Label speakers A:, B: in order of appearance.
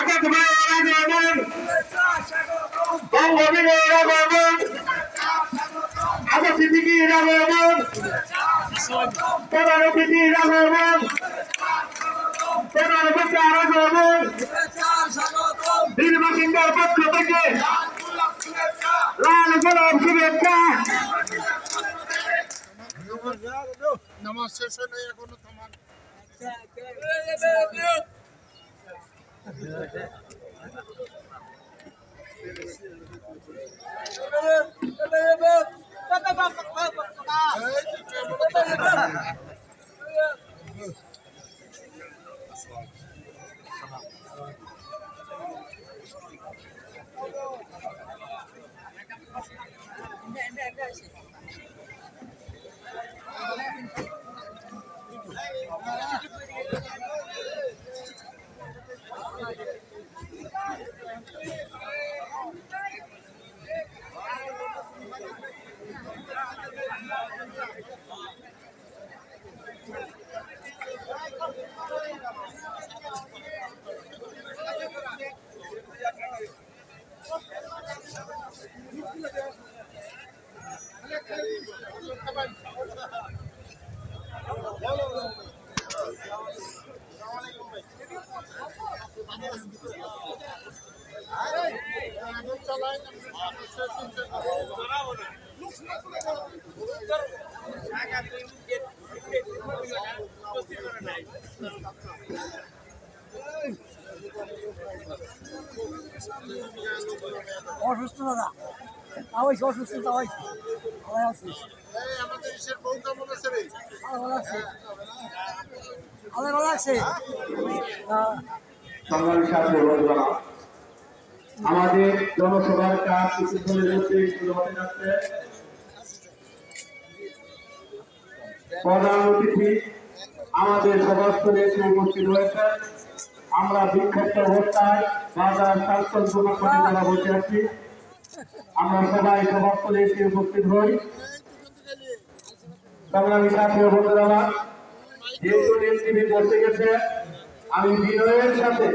A: আকাশ ভাইয়ের আগমন বঙ্গবীরের আগমন আকাশ সিদ্দিকির আগমন প্রধান অতিথির আগমন প্রধান অতিথির আগমন বীর বাসিন্দার পক্ষ থেকে লাল গোলাপ শুভেচ্ছা
B: নামাজ শেষ হয় নাই এখনও থামান
C: অসুস্থ দাদা। অসুস্থ
B: আমাদের
C: ভালো ভালো
A: জনসভার কাজ কিছুক্ষণের মধ্যে শুরু হতে যাচ্ছে। প্রধান অতিথি আমাদের সভাস্থলে এসে উপস্থিত হয়েছে আমরা বিক্ষিপ্ত অবস্থায় বাজার স্বাস্থ্য করে যারা বসে আছি। আমরা সবাই সভাস্থলে এসে উপস্থিত হই। সংগ্রামী সাথে বন্ধুরা, যেহেতু এনটিভি বসে গেছে, আমি বিনয়ের সাথে